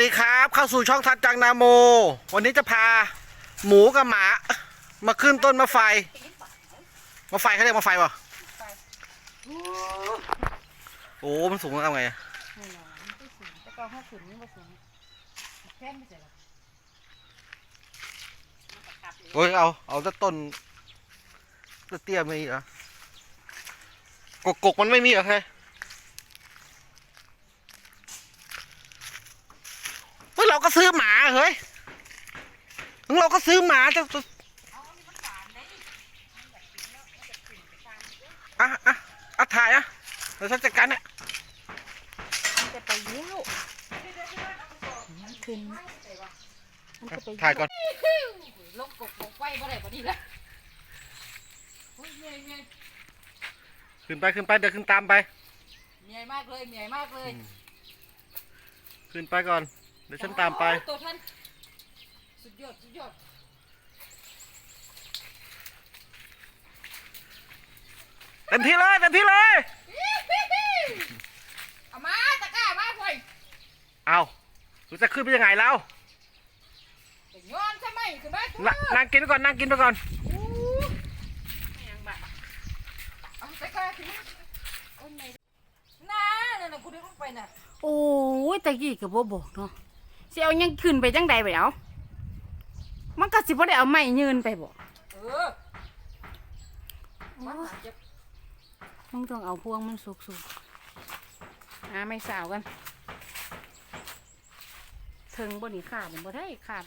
ดีครับ เข้าสู่ช่องทัดจังนาโม วันนี้จะพาหมูกับหมา มาขึ้นต้นมะไฟมะไฟเขาเรียกมะไฟป่ะโอ้มันสูงทำไงอะนี่นะมันก็สูงแต่ก็ห้าสูงนี่ก็สูงแค่ไม่ใช่หรอกโอ้ยเอาเอาแต่ต้นเตี้ยไม่เหรอกกกมันไม่มีเหรอใค เฮ้ยเราก็ซื้อหมาเฮ้ยเราก็ซื้อหมาจะจะอะอะอะถ่ายอะเดี๋ยวฉันจัดการเนี่ยมันจะไปเยี่ยวมันขึ้นมันจะไปถ่ายก่อนลงกกลงไฟบ่ได้บ่ดีละโอ้ยเหนื่อยเหนื่อยขึ้นไปขึ้นไปเดี๋ยวขึ้นตามไปเหนื่อยมากเลยเหนื่อยมากเลย ขึ้นไปก่อน เดี๋ยวฉันตามไป โอ้ตัวท่านสุดยอดสุดยอดเต็มที่เลยเต็มที่เลย เอามาตะกร้ามาพ่อยเอารู้จะขึ้นไปยังไงแล้วจะย้อนใช่ไหมขึ้นมาขึ้นนมานั่งกินไปก่อนนั่งกินไปก่อน อู้ไม่ยังบ้าเอาตะกร้าขึ้นมาโอ้ยไม่น่านั่นน่ะกูได้ลงไปน่ะ โอ้ยตะกี้ก็บ่บอกเนาะสิ เอาหยังขึ้นไปจังใดไปเอามันก็สิบ่ได้เอาไม้ยืนไปบ่เออมันอาจจะมึงต้องเอาพวงมันสุกๆหาไม้สาวกันถึงบ่นี่ขาดนี่บ่ได้ขาด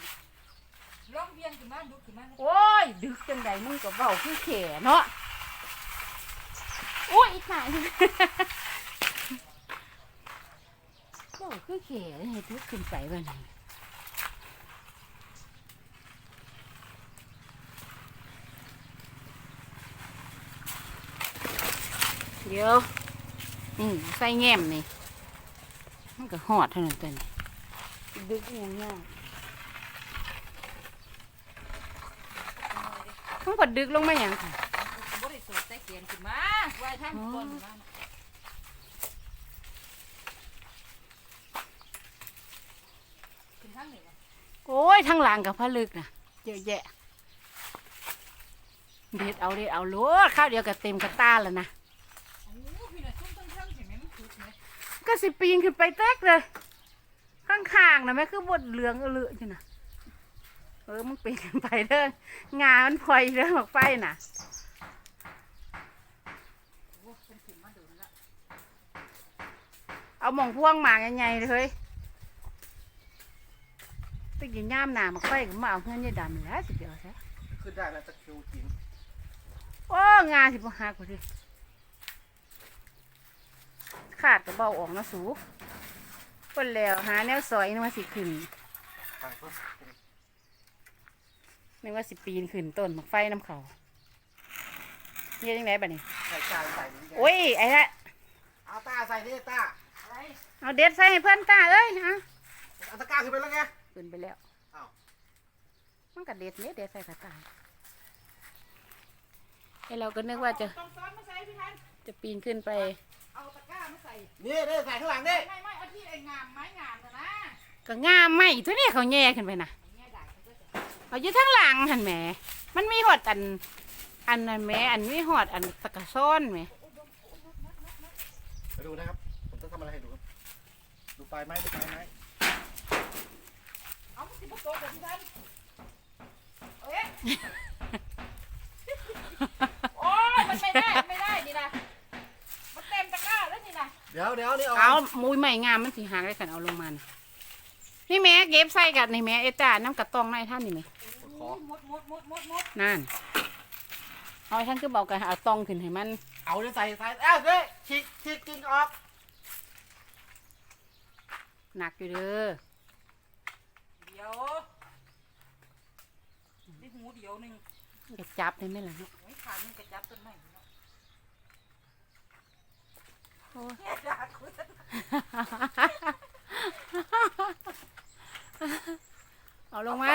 ลองเวียนขึ้นมาดูขึ้นมาโอ้ย ดึกจังใดมึงก็เว้าคือแข่เนาะโอ้ยอีกหายเว้า คือแข่ให้ดึกขึ้นไปบัดนี้เดี๋ยวนี่ใส่แง้มนี่มันก็หอดเท่านั้นตัวนี้ดึกอย่างเงี้ยมันก็ดึกลงมาอย่างค่ะบ่ได้สูดแต่เกียนขึ้นมาไว้ท่านก่อนขึ้นมาขึ้นทางไหนวะ โอ้ยทั้งกับพระลึกนะเยอะแยะเด็ดเอาเด็ดเอาโลดข้าวเดียวกับเต็มกระตาแล้วนะก็สิปีนขึ้นไปแตกเลย ข้างๆนะแม่คือบดเหลืองเอลืออยู่นะเออมึงปีนขึ้นไปเด้องามันพลอยเด้อหมากไฟน่ะเป็นะเอาหม่องพ่วงหมาใหญ่ๆเลย ตะกี้ย่ามหนามาไฟก็มาเอาเพื่อนยายดำแล้วสิเดียวซะขึ้นได้แล้วจะคิวกินโอ้งาสิบ่หักกว่าดิขาดก็เบาออกนะสูคนแล้วหาแนวซอยนึกว่าสิขึ้นนึกว่าสิปีนขึ้นต้นมากไฟน้ำเขาเฮ็ดยังไงบัดนี้ ใส่จานใส่นี่โอ้ยไอ้ละเอาตาใส่นี่ตาเอาเด็ดใส่ให้เพื่อนตาเอ้ยฮะเอาตะกร้าขึ้นไปแล้วไง ขึ้นไปแล้วอ้าวมันก็เด็ดเนี่ยเด็ดใส่กระตาไอ้เราก็นึกว่าจะต้องซ้อนมาใส่พี่ทันจะปีนขึ้นไป เอาตะกร้ามาใส่นี่นี่ใส่ข้างหลังนี่ไม่ไม่เอาที่ไอ้งามไม้งามนะนะก็งามไหมตัวนี้เขาแย่ขึ้นไปนะไอ้เนี่ยด่ามันก็จะเอาอยู่ทั้งหลังหันแหมมันมีหอดอัน อันนั้นแหมอันมีหอดอันตะกะซ้อนแหมไปดูนะครับผมจะทำอะไรให้ดูครับดูปลายไม้ดูปลายไม้ เอามันสิบโตกับพี่ทันเอ้ยโอ้ยมันไม่ได้ไม่ได้นี่นะมันเต็มตะกร้าแล้วนี่นะเดี๋ยวเดี๋ยวนี่เอาเอามุยใหม่งามมันสิหักได้กันเอาลงมานะนี่แหม่เก็บใส่กันนี่แหม่เอต้าน้ำกระตองในท่านนี่แหม่ขอมดมดมดมดมดนั่นเอาให้ท่านคือบอกกันเอาตองขึ้นให้มัน เอาเนี่ยใส่ใส่เอ้าเฮ้ยฉีกฉีกกินออกหนักอยู่เด้อเดี๋ยวนี่หูเดียวหนึ่งจะจับได้ไหมล่ะเนาะไว้ขาหนึงกระจับต้นไม้เนาะโอ้ย เนี่ยด่าคุณ เอาลงมา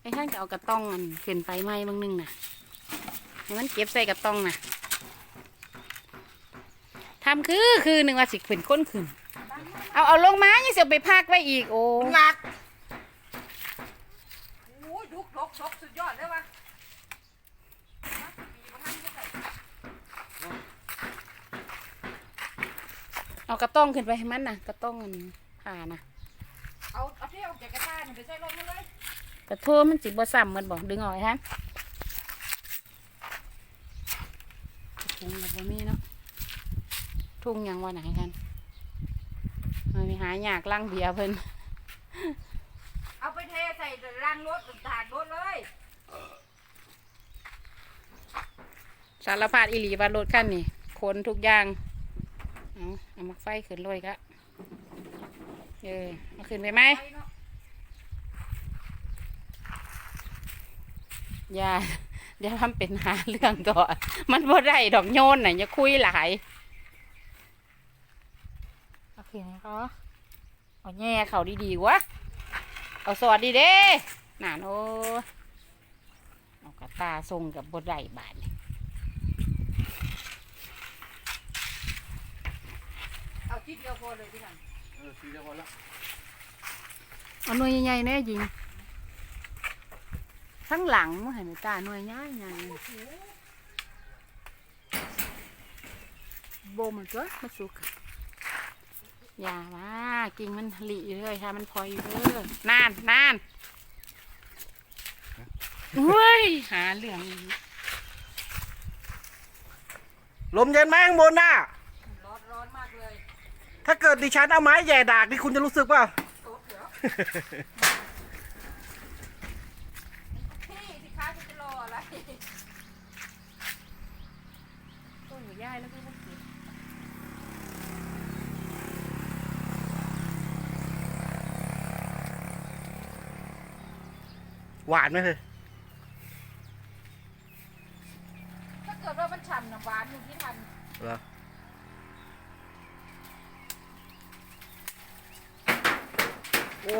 ไอ้ท่านก็เอากระต้องมันขึ้นไปไหมบางนึงน่ะให้มันเก็บใส่กระต้องน่ะทำคือคือหนึ่งว่าสิขึ้นก้นขึ้นตั้งไว้ เอาเอาลงมายังเสียไปพักไว้อีกโอ้หนักโอ้ยดุกดกดกสุดยอดเลยวะมีประมาณเท่าไหร่เอากระต้องขึ้นไปให้มันนะกระต้องมันผ่านะเอาเอาที่ออกจากกระตาเนี่ยไปใส่รถมาเลยกระโทษมันสิบ่ซ้ำเหมันบอกดึงออกให้ท่านถุงแบบบ่มีเนาะทุ่งหยังว่าไหนท่านมั นมีหายากล่างเบียร์เพิ่นเอาไปเทใส่รางรถถาดรถเลยสารพัดอิหลีบารถขั้นนี่คนทุกอย่างเอาเอามาไฟขึ้นเลยกะเออเอาขึ้นไปไหมไปเนาะอย่าเดี๋ยวทำเป็นหาเรื่องก่อน มันบ่ได้ดอกโยนน่ะอย่าคุยหลายโอเคไหมคะ เอาแง่เขาดีๆวะ เอาสวัสดีเด้น่านโอ้เอากระตาทรงกับบดได้บาทนี่เอาที่เดียวพอเลยพี่ทันเออทีเดียวพอแล้วเอาหน่วยใหญ่ๆแน่ยิงทั้งหลังมันเห็นไหมตาหน่วยใหญ่ใหญ่โบมันตัวมันสุก อย่าว่ากิ่งมันหลีอยู่เลยค่ะ มันพลอยอยู่เลยนานนานเฮ้ยหาเหลืองอีกลมเย็นไหมข้างบนน่ะ ร้อนร้อนมากเลยถ้าเกิดดิฉันเอาไม้แหย่ดากนี่คุณจะรู้สึกเปล่า โต๊ะเหรอพี่สิคะคุณจะรออะไร ต้นอยู่ย่ายแล้วก็บ่เก็บ หวานไหมเลยถ้าเกิดว่ามันฉ่ำน้ำหวานอยู่ที่ทันเหรอโอ้